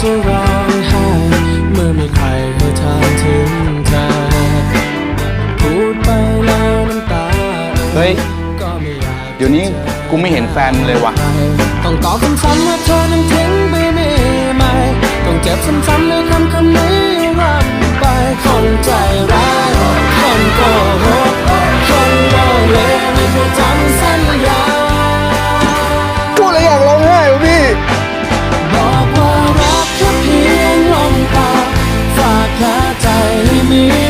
จะร้องไห้เมื่อมีใครให้ทางถึงเธอพูดไปแล้วน้ำตาเฮ้ยเดี๋ยวนี้กูไม่เห็นแฟนมึงเลยวะต้องตอบซ้ำๆว่าเธอนั้นทิ้งไปไม่ไหมต้องเจ็บซ้ำๆในคำคำนี้รำไปคนใจร้าย me.